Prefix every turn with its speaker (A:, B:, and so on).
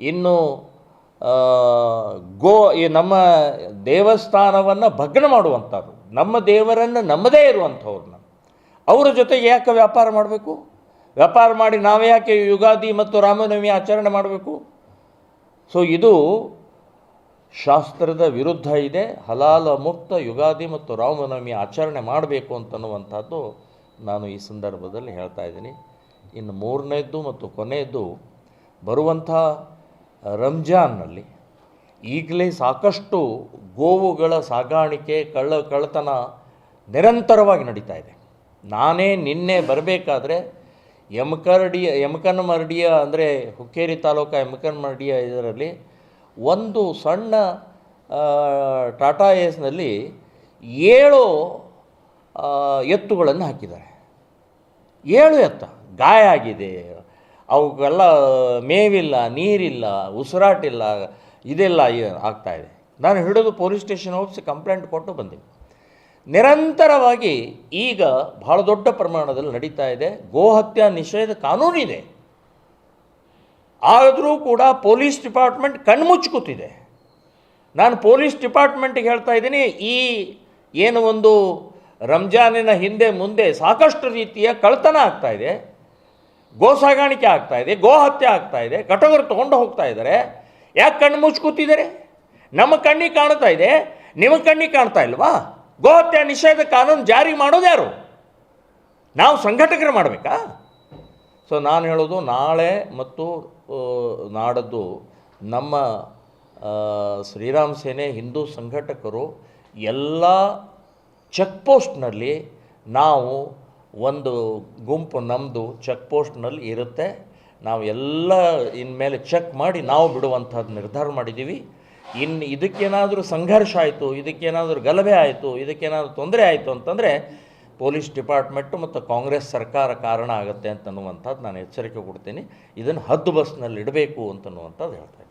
A: ಇನ್ನು ಗೋ, ಈ ನಮ್ಮ ದೇವಸ್ಥಾನವನ್ನು ಭಗ್ನ ಮಾಡುವಂಥವ್ರು. ನಮ್ಮ ದೇವರನ್ನು ನಮ್ಮದೇ ಇರುವಂಥವ್ರನ್ನ ಅವರ ಜೊತೆಗೆ ಯಾಕೆ ವ್ಯಾಪಾರ ಮಾಡಬೇಕು? ವ್ಯಾಪಾರ ಮಾಡಿ ನಾವು ಯಾಕೆ ಯುಗಾದಿ ಮತ್ತು ರಾಮನವಮಿ ಆಚರಣೆ ಮಾಡಬೇಕು? ಸೊ ಇದು ಶಾಸ್ತ್ರದ ವಿರುದ್ಧ ಇದೆ. ಹಲಾಲ ಮುಕ್ತ ಯುಗಾದಿ ಮತ್ತು ರಾಮನವಮಿ ಆಚರಣೆ ಮಾಡಬೇಕು ಅಂತನ್ನುವಂಥದ್ದು ನಾನು ಈ ಸಂದರ್ಭದಲ್ಲಿ ಹೇಳ್ತಾ ಇದ್ದೀನಿ. ಇನ್ನು ಮೂರನೇದ್ದು ಮತ್ತು ಕೊನೆಯದ್ದು ಬರುವಂಥ ರಂಜಾನ್ನಲ್ಲಿ ಈಗಲೇ ಸಾಕಷ್ಟು ಗೋವುಗಳ ಸಾಗಾಣಿಕೆ, ಕಳ್ಳ, ಕಳ್ಳತನ ನಿರಂತರವಾಗಿ ನಡೀತಾ ಇದೆ. ನಾನೇ ನಿನ್ನೆ ಬರಬೇಕಾದ್ರೆ ಯಮಕರಡಿಯ ಯಮಕನಮರಡಿಯ ಅಂದರೆ ಹುಕ್ಕೇರಿ ತಾಲೂಕು ಯಮಕನಮರಡಿಯ ಇದರಲ್ಲಿ ಒಂದು ಸಣ್ಣ ಟಾಟಾ ಏಸ್ನಲ್ಲಿ ಏಳು ಎತ್ತುಗಳನ್ನು ಹಾಕಿದ್ದಾರೆ. ಏಳು ಎತ್ತ ಗಾಯ ಆಗಿದೆ. ಅವಕ್ಕೆಲ್ಲ ಮೇವಿಲ್ಲ, ನೀರಿಲ್ಲ, ಉಸಿರಾಟಿಲ್ಲ, ಇದೆಲ್ಲ ಆಗ್ತಾಯಿದೆ ನಾನು ಹಿಡಿದು ಪೊಲೀಸ್ ಸ್ಟೇಷನ್ ಹೋಗಿ ಕಂಪ್ಲೇಂಟ್ ಕೊಟ್ಟು ಬಂದೆ ನಿರಂತರವಾಗಿ ಈಗ ಬಹಳ ದೊಡ್ಡ ಪ್ರಮಾಣದಲ್ಲಿ ನಡೀತಾ ಇದೆ. ಗೋಹತ್ಯಾ ನಿಷೇಧ ಕಾನೂನಿದೆ ಆದರೂ ಕೂಡ ಪೊಲೀಸ್ ಡಿಪಾರ್ಟ್ಮೆಂಟ್ ಕಣ್ಮುಚ್ಚಿ ನಾನು ಪೊಲೀಸ್ ಡಿಪಾರ್ಟ್ಮೆಂಟಿಗೆ ಹೇಳ್ತಾ ಇದ್ದೀನಿ, ಈ ಏನು ಒಂದು ರಂಜಾನಿನ ಹಿಂದೆ ಮುಂದೆ ಸಾಕಷ್ಟು ರೀತಿಯ ಕಳ್ತನ ಆಗ್ತಾಯಿದೆ ಗೋ ಸಾಗಾಣಿಕೆ ಆಗ್ತಾ ಇದೆ ಗೋ ಹತ್ಯೆ ಆಗ್ತಾ ಇದೆ ಕಟಗರು ತೊಗೊಂಡು ಹೋಗ್ತಾ ಇದ್ದಾರೆ. ಯಾಕೆ ಕಣ್ಣು ಮುಚ್ಚಿ ಕೂತಿದ್ದಾರೆ ನಮ್ಮ ಕಣ್ಣಿಗೆ ಕಾಣ್ತಾ ಇದೆ ನಿಮ್ಮ ಕಣ್ಣಿಗೆ ಕಾಣ್ತಾ ಇಲ್ವಾ? ಗೋ ಹತ್ಯೆ ನಿಷೇಧ ಕಾನೂನು ಜಾರಿ ಮಾಡೋದು ಯಾರು? ನಾವು ಸಂಘಟಕರು ಮಾಡಬೇಕಾ? ಸೊ ನಾನು ಹೇಳೋದು ನಾಳೆ ಮತ್ತು ನಾಡದ್ದು ನಮ್ಮ ಶ್ರೀರಾಮ್ ಸೇನೆ ಹಿಂದೂ ಸಂಘಟಕರು ಎಲ್ಲ ಚೆಕ್ ಪೋಸ್ಟ್ನಲ್ಲಿ ನಾವು ಒಂದು ಗುಂಪು ನಮ್ಮದು ಚೆಕ್ ಪೋಸ್ಟ್ನಲ್ಲಿ ಇರುತ್ತೆ. ನಾವು ಎಲ್ಲ ಇನ್ಮೇಲೆ ಚೆಕ್ ಮಾಡಿ ನಾವು ಬಿಡುವಂಥದ್ದು ನಿರ್ಧಾರ ಮಾಡಿದ್ದೀವಿ ಇನ್ನು ಇದಕ್ಕೇನಾದರೂ ಸಂಘರ್ಷ ಆಯಿತು, ಇದಕ್ಕೇನಾದರೂ ಗಲಭೆ ಆಯಿತು, ಇದಕ್ಕೇನಾದರೂ ತೊಂದರೆ ಆಯಿತು ಅಂತಂದರೆ ಪೊಲೀಸ್ ಡಿಪಾರ್ಟ್ಮೆಂಟು ಮತ್ತು ಕಾಂಗ್ರೆಸ್ ಸರ್ಕಾರ ಕಾರಣ ಆಗುತ್ತೆ ಅಂತನ್ನುವಂಥದ್ದು ನಾನು ಎಚ್ಚರಿಕೆ ಕೊಡ್ತೀನಿ. ಇದನ್ನು ಹದ್ದು ಬಸ್ನಲ್ಲಿ ಇಡಬೇಕು ಅಂತನ್ನುವಂಥದ್ದು ಹೇಳ್ತೇನೆ